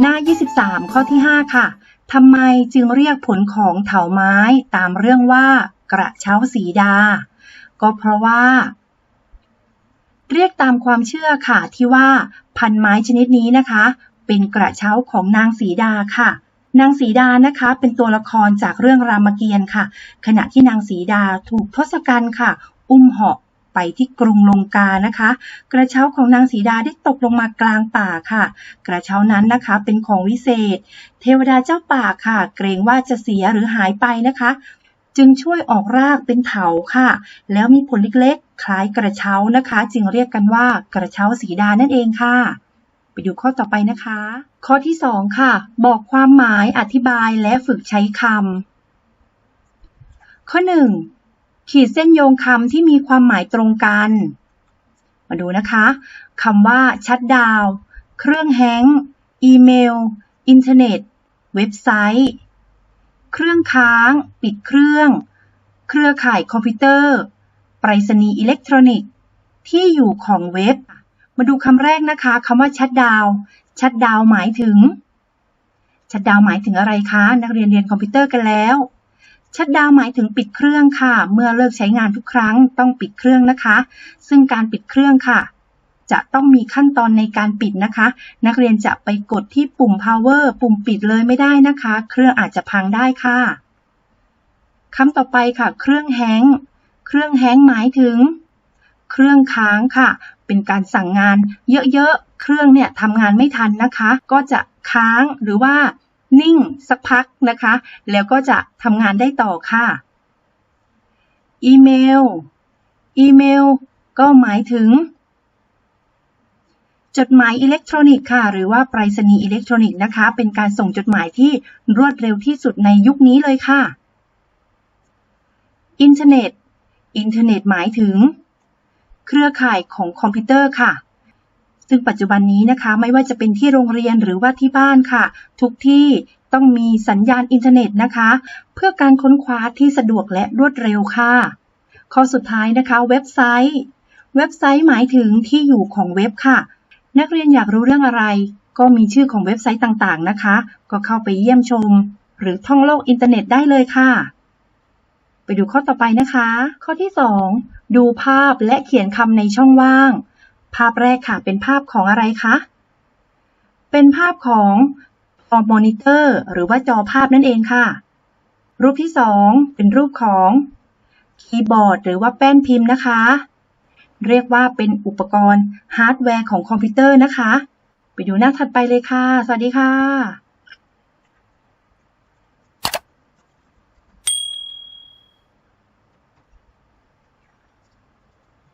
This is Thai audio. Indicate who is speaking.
Speaker 1: หน้า 23 ข้อที่ 5 ค่ะทำไมจึงเรียกผลของเถาไม้ตามเรื่องว่ากระเช้าสีดา ก็เพราะว่า เรียกตามความเชื่อค่ะที่ว่าพันไม้ชนิดนี้นะคะ เป็นกระเช้าของนางสีดาค่ะนางสีดานะคะเป็นตัวละครจากเรื่องรามเกียรติ์ค่ะ ขณะที่นางสีดาถูกทศกัณฐ์ค่ะ อุ้มเหาะ ไปที่กรุงลงกานะคะ กระเช้าของนางสีดาได้ตกลงมากลางป่าค่ะ กระเช้านั้นนะคะเป็นของวิเศษ เทวดาเจ้าป่าค่ะ เกรงว่าจะเสียหรือหายไปนะคะ จึงช่วยออกรากเป็นเถาค่ะ แล้วมีผลเล็กๆ คล้ายกระเช้านะคะ จึงเรียกกันว่ากระเช้าสีดานั่นเองค่ะไปดูข้อต่อไปนะคะ ข้อที่ 2 ค่ะ บอกความหมายอธิบายและฝึกใช้คำข้อ 1 ขีดเส้นโยงคำที่มีความหมายตรงกัน มาดูนะคะคำว่าชัดดาว เครื่องแฮงก์อีเมล อินเทอร์เน็ต เว็บไซต์ เครื่องค้าง ปิดเครื่อง เครือข่ายคอมพิวเตอร์ ไปรษณีย์อิเล็กทรอนิกส์ ที่อยู่ของเว็บ มาดูคำแรกนะคะคำว่าชัดดาว ชัดดาวหมายถึง ชัดดาวหมายถึงอะไรคะ นักเรียนเรียนคอมพิวเตอร์กันแล้ว ชัดดาวหมายถึงปิดเครื่องค่ะ เมื่อเลิกใช้งานทุกครั้งต้องปิดเครื่องนะคะ ซึ่งการปิดเครื่องค่ะ จะต้องมีขั้นตอนในการปิดนะคะ นักเรียนจะไปกดที่ปุ่ม power ปุ่มปิดเลยไม่ได้นะคะ เครื่องอาจจะพังได้ค่ะคำต่อไปค่ะ เครื่องแฮงเครื่องแฮงหมายถึง เครื่องค้างค่ะ เป็นการสั่งงานเยอะๆ เครื่องเนี่ยทำงานไม่ทันนะคะ ก็จะค้างหรือว่า นิ่งสักพักนะคะ แล้วก็จะทำงานได้ต่อค่ะ อีเมล อีเมล ก็หมายถึง จดหมายอิเล็กทรอนิกส์ค่ะ หรือว่าไปรษณีย์อิเล็กทรอนิกส์นะคะ เป็นการส่งจดหมายที่รวดเร็วที่สุดในยุคนี้เลยค่ะ อินเทอร์เน็ต อินเทอร์เน็ตหมายถึง เครือข่ายของคอมพิวเตอร์ค่ะ ซึ่งปัจจุบันนี้นะคะไม่ว่าจะเป็นที่โรงเรียนหรือว่าที่บ้านค่ะ ทุกที่ต้องมีสัญญาณอินเทอร์เน็ตนะคะ เพื่อการค้นคว้าที่สะดวกและรวดเร็วค่ะ ข้อสุดท้ายนะคะ เว็บไซต์ เว็บไซต์หมายถึงที่อยู่ของเว็บค่ะ นักเรียนอยากรู้เรื่องอะไร ก็มีชื่อของเว็บไซต์ต่างๆนะคะ ก็เข้าไปเยี่ยมชม หรือท่องโลกอินเทอร์เน็ตได้เลยค่ะ ไปดูข้อต่อไปนะคะ ข้อที่ 2 ดูภาพและเขียนคำในช่องว่าง ภาพแรกค่ะ เป็นภาพของอะไรคะ เป็นภาพของจอมอนิเตอร์ หรือว่าจอภาพนั่นเองค่ะ รูปที่ 2 เป็นรูปของคีย์บอร์ด หรือว่าแป้นพิมพ์นะคะ เรียกว่าเป็นอุปกรณ์ฮาร์ดแวร์ของคอมพิวเตอร์นะคะ ไปดูหน้าถัดไปเลยค่ะ สวัสดีค่ะ